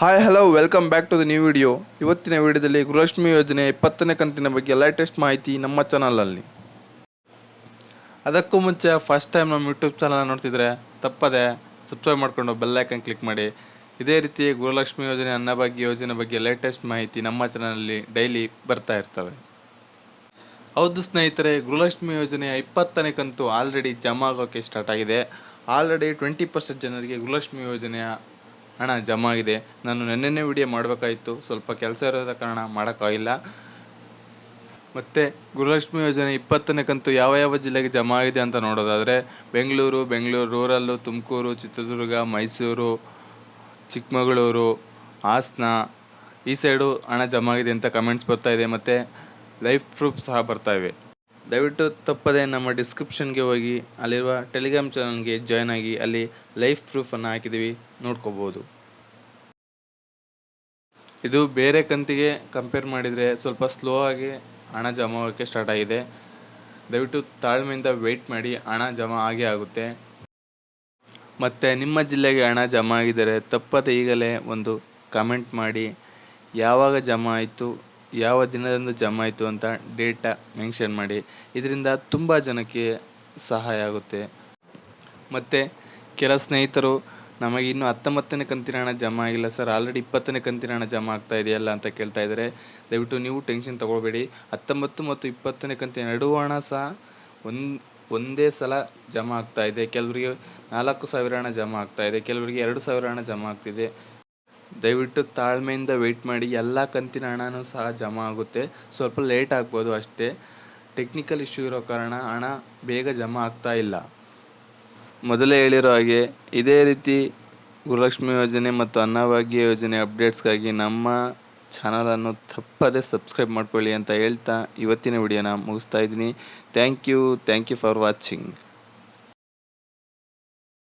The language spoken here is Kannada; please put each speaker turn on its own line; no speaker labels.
Hi hello welcome back to the new video ಇವತ್ತಿನ ವಿಡಿಯೋದಲ್ಲಿ ಗೃಹಲಕ್ಷ್ಮಿ ಯೋಜನೆ ಇಪ್ಪತ್ತನೇ ಕಂತಿನ ಬಗ್ಗೆ ಲೇಟೆಸ್ಟ್ ಮಾಹಿತಿ ನಮ್ಮ ಚಾನಲಲ್ಲಿ ಅದಕ್ಕೂ ಮುಂಚೆ ಫಸ್ಟ್ ಟೈಮ್ ನಮ್ಮ ಯೂಟ್ಯೂಬ್ ಚಾನಲ್ ನೋಡ್ತಿದ್ರೆ ತಪ್ಪದೆ ಸಬ್ಸ್ಕ್ರೈಬ್ ಮಾಡಿಕೊಂಡು ಬೆಲ್ಲೈಕನ್ ಕ್ಲಿಕ್ ಮಾಡಿ. ಇದೇ ರೀತಿ ಗೃಹಲಕ್ಷ್ಮಿ ಯೋಜನೆ ಅನ್ನಭಾಗ್ಯ ಯೋಜನೆ ಬಗ್ಗೆ ಲೇಟೆಸ್ಟ್ ಮಾಹಿತಿ ನಮ್ಮ ಚಾನಲಲ್ಲಿ ಡೈಲಿ ಬರ್ತಾ ಇರ್ತವೆ. ಹೌದು ಸ್ನೇಹಿತರೆ, ಗೃಹಲಕ್ಷ್ಮಿ ಯೋಜನೆಯ ಇಪ್ಪತ್ತನೇ ಕಂತು ಆಲ್ರೆಡಿ ಜಮಾ ಆಗೋಕ್ಕೆ ಸ್ಟಾರ್ಟ್ ಆಗಿದೆ. ಆಲ್ರೆಡಿ ಟ್ವೆಂಟಿ ಪರ್ಸೆಂಟ್ ಜನರಿಗೆ ಗೃಹಲಕ್ಷ್ಮಿ ಯೋಜನೆಯ ಹಣ ಜಮಾ ಆಗಿದೆ. ನಾನು ನೆನ್ನೆನೇ ವಿಡಿಯೋ ಮಾಡಬೇಕಾಯಿತು. ಸ್ವಲ್ಪ ಕೆಲಸ ಇರೋದ ಕಾರಣ ಮಾಡೋಕ್ಕಾಗಿಲ್ಲ ಮತ್ತು ಗೃಹಲಕ್ಷ್ಮಿ ಯೋಜನೆ ಇಪ್ಪತ್ತನೇ ಕಂತು ಯಾವ ಯಾವ ಜಿಲ್ಲೆಗೆ ಜಮಾ ಆಗಿದೆ ಅಂತ ನೋಡೋದಾದರೆ, ಬೆಂಗಳೂರು ಬೆಂಗಳೂರು ರೂರಲ್ಲು, ತುಮಕೂರು, ಚಿತ್ರದುರ್ಗ, ಮೈಸೂರು, ಚಿಕ್ಕಮಗಳೂರು, ಹಾಸನ, ಈ ಸೈಡು ಹಣ ಜಮಾ ಆಗಿದೆ ಅಂತ ಕಮೆಂಟ್ಸ್ ಬರ್ತಾ ಇದೆ. ಮತ್ತು ಲೈಫ್ ಪ್ರೂಫ್ ಸಹ ಬರ್ತಾ ಇವೆ. ದಯವಿಟ್ಟು ತಪ್ಪದೆ ನಮ್ಮ ಡಿಸ್ಕ್ರಿಪ್ಷನ್ಗೆ ಹೋಗಿ, ಅಲ್ಲಿರುವ ಟೆಲಿಗ್ರಾಮ್ ಚಾನಲ್ಗೆ ಜಾಯ್ನ್ ಆಗಿ ಅಲ್ಲಿ ಲೈಫ್ ಪ್ರೂಫನ್ನು ಹಾಕಿದ್ದೀವಿ. ನೋಡ್ಕೋಬೋದು. ಇದು ಬೇರೆ ಕಂತಿಗೆ ಕಂಪೇರ್ ಮಾಡಿದರೆ ಸ್ವಲ್ಪ ಸ್ಲೋ ಆಗಿ ಹಣ ಜಮಾ ಆಗೋಕ್ಕೆ ಸ್ಟಾರ್ಟ್ ಆಗಿದೆ. ದಯವಿಟ್ಟು ತಾಳ್ಮೆಯಿಂದ ವೆಯ್ಟ್ ಮಾಡಿ, ಹಣ ಜಮಾ ಆಗೇ ಆಗುತ್ತೆ. ಮತ್ತು ನಿಮ್ಮ ಜಿಲ್ಲೆಗೆ ಹಣ ಜಮಾ ಆಗಿದ್ದರೆ ತಪ್ಪದೆ ಈಗಲೇ ಒಂದು ಕಮೆಂಟ್ ಮಾಡಿ, ಯಾವಾಗ ಜಮಾ ಆಯಿತು, ಯಾವ ದಿನದಂದು ಜಮಾ ಆಯಿತು ಅಂತ ಡೇಟಾ ಮೆನ್ಷನ್ ಮಾಡಿ. ಇದರಿಂದ ತುಂಬ ಜನಕ್ಕೆ ಸಹಾಯ ಆಗುತ್ತೆ. ಮತ್ತು ಕೆಲ ಸ್ನೇಹಿತರು ನಮಗೆ ಇನ್ನೂ ಹತ್ತೊಂಬತ್ತನೇ ಕಂತಿನ ಹಣ ಜಮಾ ಆಗಿಲ್ಲ ಸರ್. ಆಲ್ರೆಡಿ ಇಪ್ಪತ್ತನೇ ಕಂತಿನ ಹಣ ಜಮಾ ಆಗ್ತಾ ಇದೆಯಲ್ಲ ಅಂತ ಕೇಳ್ತಾ ಇದ್ದಾರೆ. ದಯವಿಟ್ಟು ನೀವು ಟೆನ್ಷನ್ ತೊಗೊಳ್ಬೇಡಿ. ಹತ್ತೊಂಬತ್ತು ಮತ್ತು ಇಪ್ಪತ್ತನೇ ಕಂತಿನ ಎರಡೂ ಹಣ ಸಹ ಒಂದು, ಒಂದೇ ಸಲ ಜಮಾ ಆಗ್ತಾ ಇದೆ. ಕೆಲವರಿಗೆ ನಾಲ್ಕು ಸಾವಿರ ಹಣ ಜಮಾ ಆಗ್ತಾ ಇದೆ. ಕೆಲವರಿಗೆ ಎರಡು ಸಾವಿರ ಹಣ ಜಮಾ ಆಗ್ತಿದೆ. ದಯವಿಟ್ಟು ತಾಳ್ಮೆಯಿಂದ ವೆಯ್ಟ್ ಮಾಡಿ. ಎಲ್ಲ ಕಂತಿನ ಹಣನೂ ಸಹ ಜಮಾ ಆಗುತ್ತೆ. ಸ್ವಲ್ಪ ಲೇಟ್ ಆಗ್ಬೋದು ಅಷ್ಟೇ. ಟೆಕ್ನಿಕಲ್ ಇಶ್ಯೂ ಇರೋ ಕಾರಣ ಹಣ ಬೇಗ ಜಮಾ ಆಗ್ತಾ ಇಲ್ಲ. ಮೊದಲೇ ಹೇಳಿರೋ ಹಾಗೆ, ಇದೇ ರೀತಿ ಗುರುಲಕ್ಷ್ಮಿ ಯೋಜನೆ ಮತ್ತು ಅನ್ನಭಾಗ್ಯ ಯೋಜನೆ ಅಪ್ಡೇಟ್ಸ್ಗಾಗಿ ನಮ್ಮ ಚಾನಲನ್ನು ತಪ್ಪದೇ ಸಬ್ಸ್ಕ್ರೈಬ್ ಮಾಡ್ಕೊಳ್ಳಿ ಅಂತ ಹೇಳ್ತಾ ಇವತ್ತಿನ ವಿಡಿಯೋನ ಮುಗಿಸ್ತಾ ಇದ್ದೀನಿ. Thank you thank you for watching.